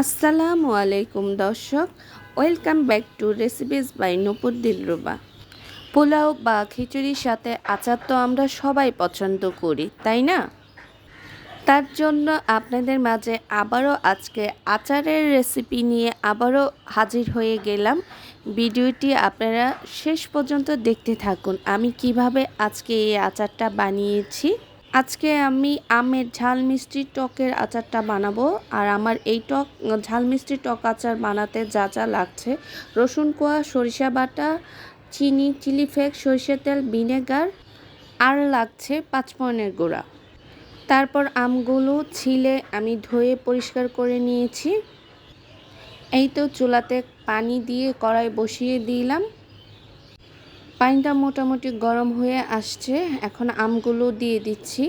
আসসালামু আলাইকুম দর্শক, welcome back to recipes by Nupur Dilruba pulao বা খিচুড়ির সাথে আচার তো আমরা সবাই পছন্দ করি, তাই না? তার জন্য আপনাদের মাঝে আবারও আজকে আচারের রেসিপি নিয়ে আবারও হাজির হয়ে গেলাম। ভিডিওটি আপনারা শেষ পর্যন্ত দেখতে থাকুন, আমি কীভাবে আজকে এই আচারটা বানিয়েছি। আজকে আমি আমের ঝাল মিষ্টি টকের আচারটা বানাবো আর আমার এই টক, ঝাল মিষ্টি টক আচার বানাতে যা যা লাগছে। রসুন কোয়া, সরিষা বাটা, চিনি, চিলি ফ্লেক্স, সরিষার তেল, ভিনেগার, আর লাগছে পাঁচফোড়নের গুঁড়া। তারপর আমগুলো ছিলে আমি ধুয়ে পরিষ্কার করে নিয়েছি। এই তো চুলাতে পানি দিয়ে কড়াই বসিয়ে দিলাম। পানিটা মোটামুটি গরম হয়ে আসছে। এখন আমগুলো দিয়ে দিচ্ছি।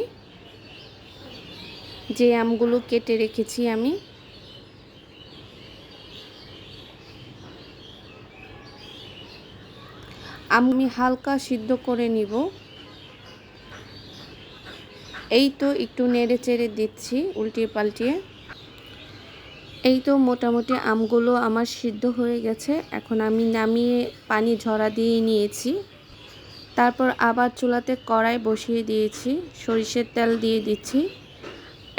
যে আমগুলো কেটে রেখেছি আমি। আমি হালকা সিদ্ধ করে নিব। এই তো একটু নেড়ে চেড়ে দিচ্ছি উল্টিয়ে পাল্টিয়ে। এই তো মোটামুটি আমগুলো আমার সিদ্ধ হয়ে গেছে। এখন আমি নামিয়ে পানি ঝরা দিয়ে নিয়েছি। তারপর আবার চুলাতে কড়াই বসিয়ে দিয়েছি, সরিষের তেল দিয়ে দিচ্ছি।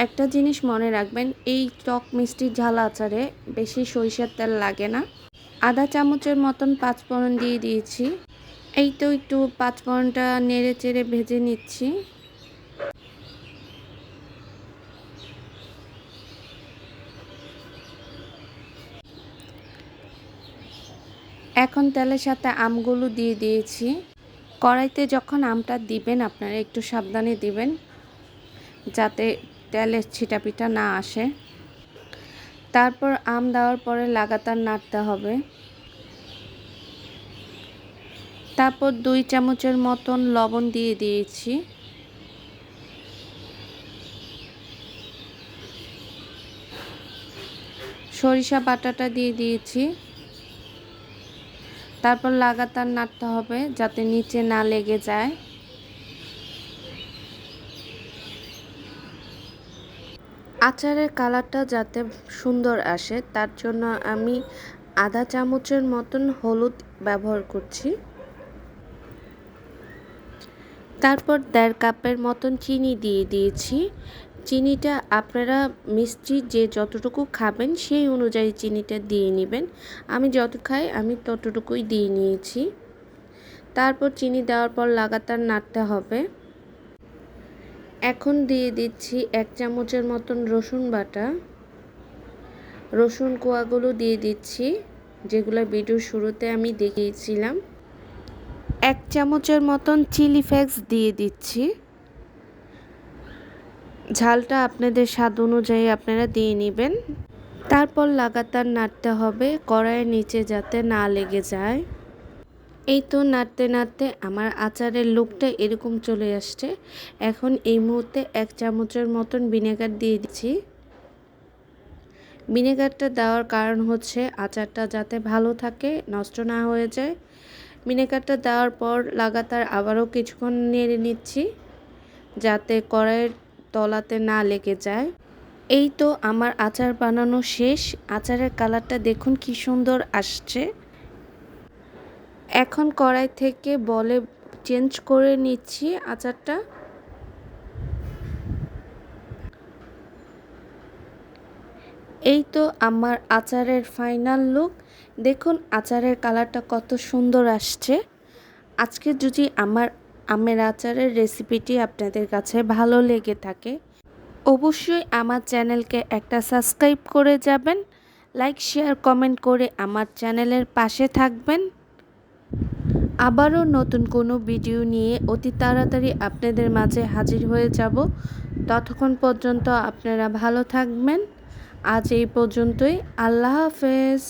একটা জিনিস মনে রাখবেন, এই টক মিষ্টি ঝাল আচারে বেশি সরিষার তেল লাগে না। আধা চামচের মতন পাঁচফোড়ন দিয়ে দিয়েছি। এই তো একটু পাঁচফোড়নটা নেড়ে চেড়ে ভেজে নিচ্ছি। এখন তেলের সাথে আমগুলো দিয়ে দিয়েছি। কড়াইতে যখন আমটা দিবেন আপনারা একটু সাবধানে দিবেন, যাতে তেলের ছিটাপিটা না আসে। তারপর আম দেওয়ার পরে লাগাতার নাড়তে হবে। তারপর দুই চামচের মতন লবণ দিয়ে দিয়েছি। সরিষা বাটাটা দিয়ে দিয়েছি। তারপর লাগাতার নাড়তে হবে যাতে নিচে না লেগে যায়। আচারের কালারটা যাতে সুন্দর আসে, তার জন্য আমি আধা চামচের মতন হলুদ ব্যবহার করছি। তারপর দেড় কাপের মতন চিনি দিয়ে দিয়েছি। চিনিটা আপনারা মিষ্টি যে যতটুকু খাবেন সেই অনুযায়ী চিনিটা দিয়ে নেবেন। আমি যত খাই আমি ততটুকুই দিয়ে নিয়েছি। তারপর চিনি দেওয়ার পর লাগাতার নাড়তে হবে। এখন দিয়ে দিচ্ছি এক চামচের মতন রসুন বাটা। রসুন কোয়াগুলো দিয়ে দিচ্ছি, যেগুলো ভিডিওর শুরুতে আমি দেখিয়েছিলাম। এক চামচের মতন চিলি ফ্লেক্স দিয়ে দিচ্ছি। ঝালটা আপনাদের স্বাদ অনুযায়ী আপনারা দিয়ে নেবেন। তারপর লাগাতার নাড়তে হবে, কড়াইয়ের নিচে যাতে না লেগে যায়। এই তো নাড়তে নাড়তে আমার আচারের লুকটা এরকম চলে আসছে। এখন এই মুহূর্তে এক চামচের মতন ভিনেগার দিয়ে দিচ্ছি। ভিনেগারটা দেওয়ার কারণ হচ্ছে আচারটা যাতে ভালো থাকে, নষ্ট না হয়ে যায়। ভিনেগারটা দেওয়ার পর লাগাতার আবারও কিছুক্ষণ নেড়ে নিচ্ছি, যাতে কড়াইয়ের তলাতে না লেগে যায়। এই তো আমার আচার বানানো শেষ। আচারের কালারটা দেখুন কি সুন্দর আসছে। এখন কড়াই থেকে বলে চেঞ্জ করে নিচ্ছি আচারটা। এই তো আমার আচারের ফাইনাল লুক। দেখুন আচারের কালারটা কত সুন্দর আসছে। আজকে যদি আমার আমের আচারের রেসিপিটি আপনাদের কাছে ভালো লেগে থাকে, অবশ্যই আমার চ্যানেলকে একটা সাবস্ক্রাইব করে যাবেন লাইক শেয়ার কমেন্ট করে আমার চ্যানেলের পাশে থাকবেন। আবারও নতুন কোনো ভিডিও নিয়ে অতি তাড়াতাড়ি আপনাদের মাঝে হাজির হয়ে যাব। ততক্ষণ পর্যন্ত আপনারা ভালো থাকবেন। আজ এই পর্যন্তই। আল্লাহ হাফেজ।